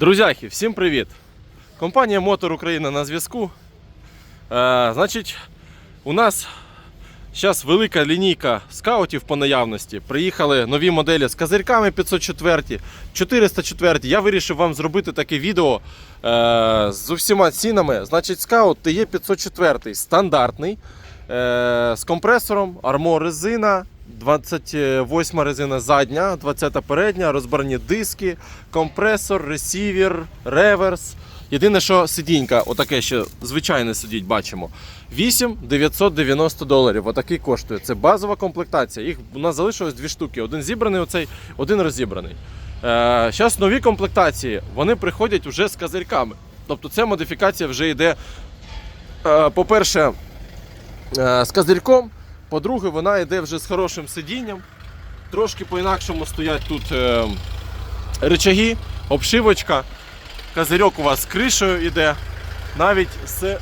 Друзяхи, всім привіт! Компанія Мотор Україна на зв'язку. Е, значить, у нас зараз велика лінійка скаутів по наявності. Приїхали нові моделі з козирьками 504, 404. Я вирішив вам зробити таке відео е, з усіма цінами. Значить, скаут TE 504 стандартний. Е, з компресором, армо резина, 28 резина задня, 20 передня, розбрані диски, компресор, ресівер, реверс. Єдине, що сидінька, отаке ще звичайне сидіть, бачимо. 8 990 доларів. Отакий коштує. Це базова комплектація. Їх у нас залишилось дві штуки. Один зібраний, оцей, один розібраний. Е, Зараз нові комплектації вони приходять вже з козирьками. Тобто ця модифікація вже йде, е, по-перше, е, з козирьком. По-друге, вона йде вже з хорошим сидінням. Трошки по-інакшому стоять тут е, рычаги, обшивочка. Козирьок у вас з кришею йде, навіть з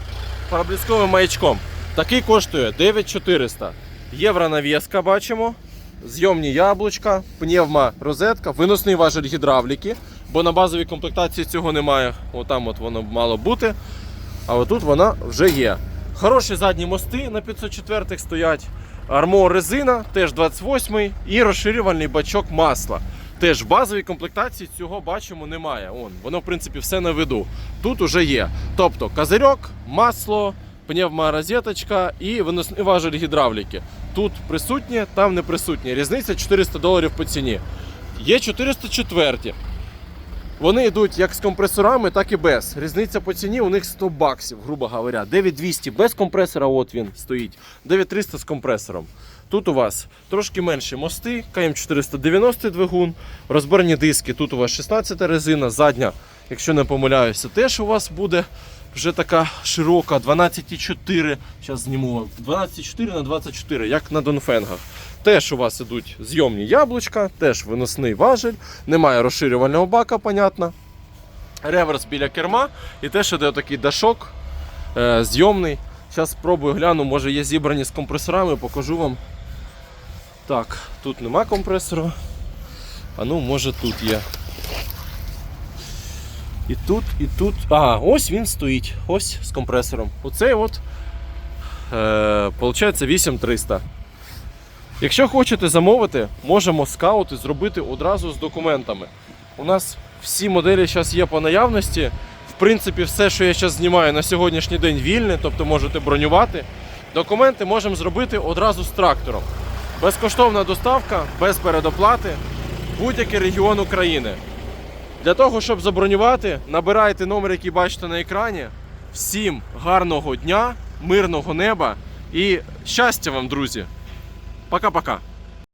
проблісковим маячком. Такий коштує 9400. Євро навіска бачимо. Зйомні яблучка, пневма розетка, виносний важель гідравліки, бо на базовій комплектації цього немає. Отам от воно мало бути. А отут вона вже є. Хороші задні мости на 504 стоять. Армо резина, теж 28 і розширювальний бачок масла. Теж в базовій комплектації цього бачимо немає. Он, воно, в принципі, все на виду. Тут уже є. Тобто козирьок, масло, пневморозеточка і виносний важель гідравліки. Тут присутнє, там не присутнє. Різниця 400 доларів по ціні. Є 404. Вони йдуть як з компресорами, так і без. Різниця по ціні у них 100 баксів, грубо говоря. 9200 без компресора, от він стоїть. 9300 з компресором. Тут у вас трошки менші мости, КМ490 двигун, розборні диски. Тут у вас 16 резина, задня, якщо не помиляюся, теж у вас буде вже така широка, 12,4. Зараз зніму 12,4 на 24, як на Донфенгах. Теж у вас ідуть зйомні яблучка, теж виносний важель, немає розширювального бака, понятно. Реверс біля керма і теж іде такий дашок е, зйомний. Зараз спробую гляну, може є зібрані з компресорами, покажу вам. Так, тут нема компресора. А ну, може тут є. І тут, і тут. А, ось він стоїть. Ось з компресором. Оцей от. Е, Получається 8300. Якщо хочете замовити, можемо скаути зробити одразу з документами. У нас всі моделі зараз є по наявності. В принципі, все, що я зараз знімаю на сьогоднішній день вільне, тобто можете бронювати. Документи можемо зробити одразу з трактором. Безкоштовна доставка, без передоплати, будь-який регіон України. Для того, щоб забронювати, набирайте номер, який бачите на екрані. Всім гарного дня, мирного неба і щастя вам, друзі! Пока-пока!